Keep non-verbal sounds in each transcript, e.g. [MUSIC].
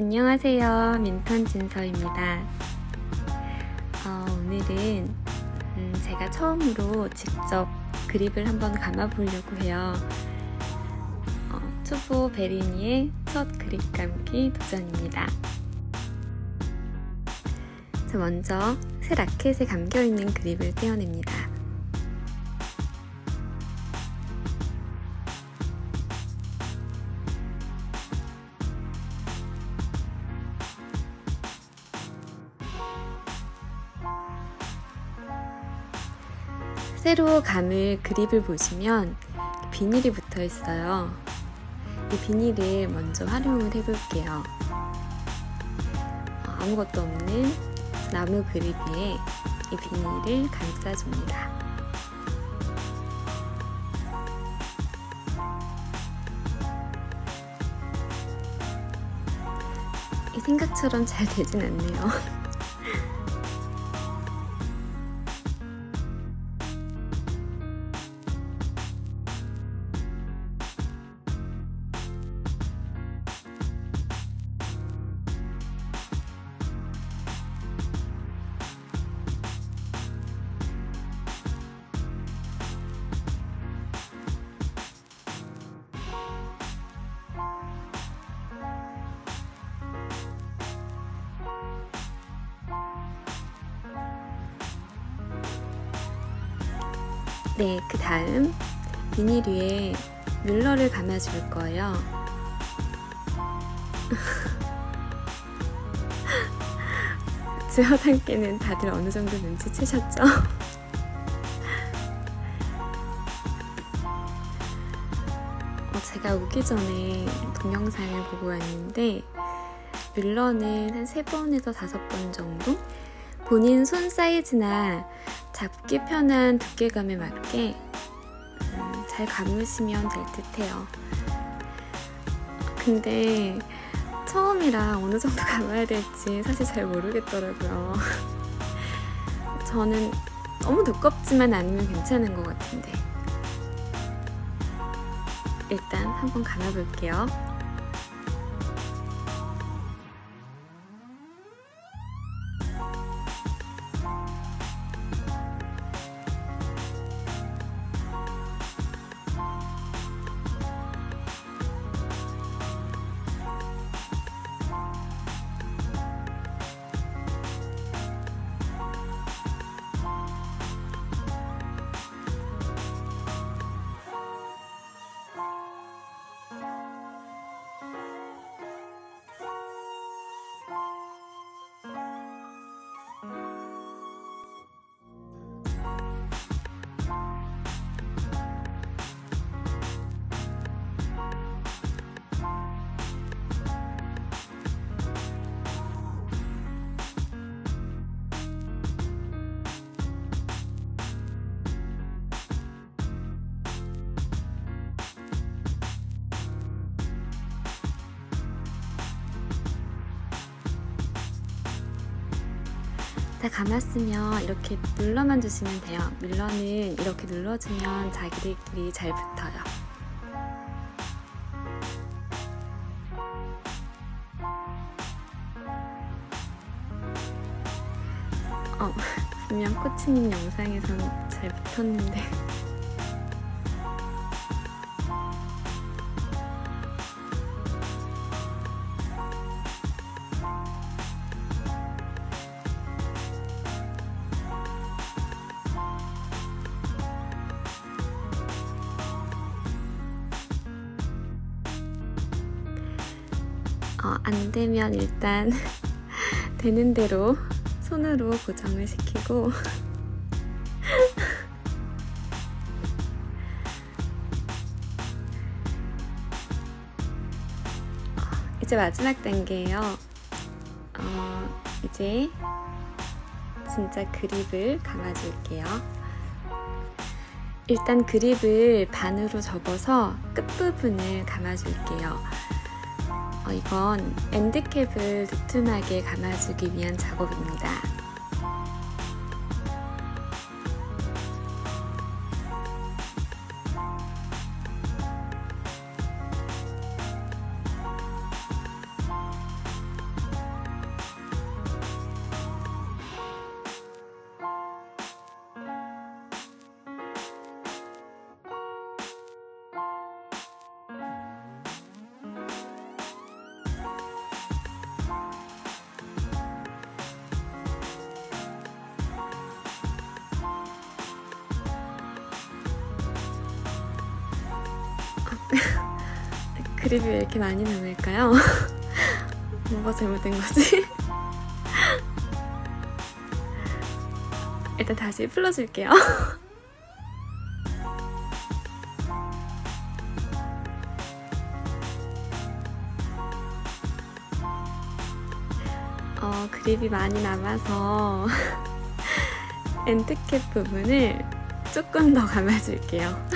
안녕하세요. 민턴 진서입니다. 어, 오늘은 음, 제가 처음으로 직접 그립을 한번 감아 보려고 해요. 어, 초보 베리니의 첫 그립 감기 도전입니다. 자, 먼저 새 라켓에 감겨 있는 그립을 떼어냅니다. 새로 감을 그립을 보시면 비닐이 붙어 있어요. 이 비닐을 먼저 활용을 해볼게요. 어, 아무것도 없는 나무 그립 위에 이 비닐을 감싸줍니다. 이 생각처럼 잘 되진 않네요. [LAUGHS] 네, 그 다음 비닐 위에 뮬러를 감아줄 거예요. [LAUGHS] 주어담께는 다들 어느 정도 눈치채셨죠? [LAUGHS] 어, 제가 오기 전에 동영상을 보고 왔는데 뮬러는 한 3번에서 5번 정도? 본인 손 사이즈나 잡기 편한 두께감에 맞게 음, 잘 감으시면 될 듯해요. 근데 처음이라 어느 정도 [LAUGHS] 감아야 될지 사실 잘 모르겠더라고요. [LAUGHS] 저는 너무 두껍지만 않으면 괜찮은 것 같은데. 일단 한번 감아볼게요. 다 감았으면 이렇게 눌러만 주시면 돼요. 밀러는 이렇게 눌러주면 자기들끼리 잘 붙어요. 어, [LAUGHS] 분명 코치님 영상에선 잘 붙었는데. 어, 안 되면 일단 [LAUGHS] 되는 대로 손으로 고정을 시키고 어, [LAUGHS] 이제 마지막 단계예요. 어, 이제 진짜 그립을 감아줄게요. 일단 그립을 반으로 접어서 끝부분을 감아줄게요. 어, 이건 엔드캡을 두툼하게 감아주기 위한 작업입니다. 그립이 왜 이렇게 많이 남을까요? [LAUGHS] 뭐가 잘못된 거지? [LAUGHS] 일단 다시 풀어줄게요. [LAUGHS] 어, 그립이 많이 남아서 엔트캡 부분을 조금 더 감아줄게요.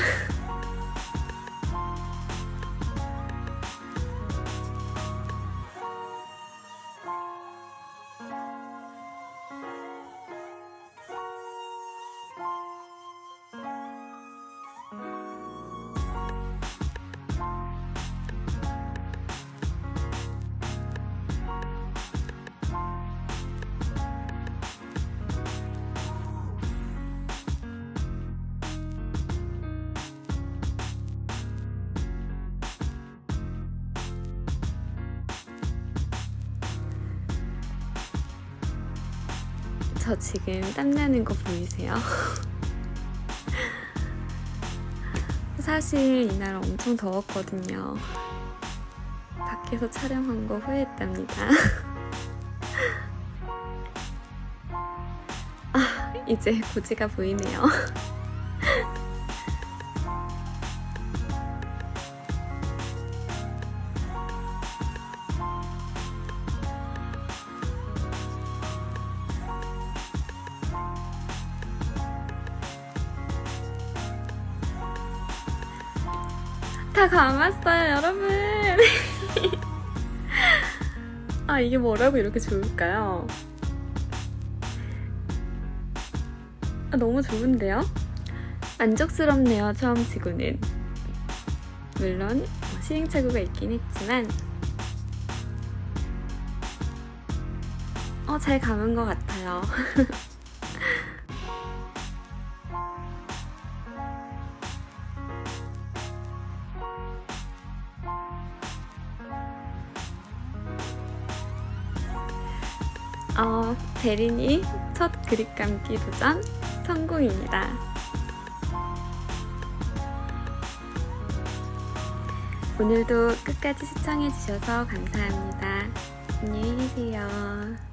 저 지금 땀나는 거 보이세요? [LAUGHS] 사실 이날 엄청 더웠거든요. 밖에서 촬영한 거 후회했답니다. [LAUGHS] 아, 이제 고지가 보이네요. [LAUGHS] 다 감았어요, 여러분. [LAUGHS] 아, 이게 뭐라고 이렇게 좋을까요? 아, 너무 좋은데요? 만족스럽네요, 처음 치고는. 물론, 뭐 시행착오가 있긴 했지만, 어, 잘 감은 것 같아요. [LAUGHS] 어, 대린이 첫 그립 감기 도전 성공입니다. 오늘도 끝까지 시청해주셔서 감사합니다. 안녕히 계세요.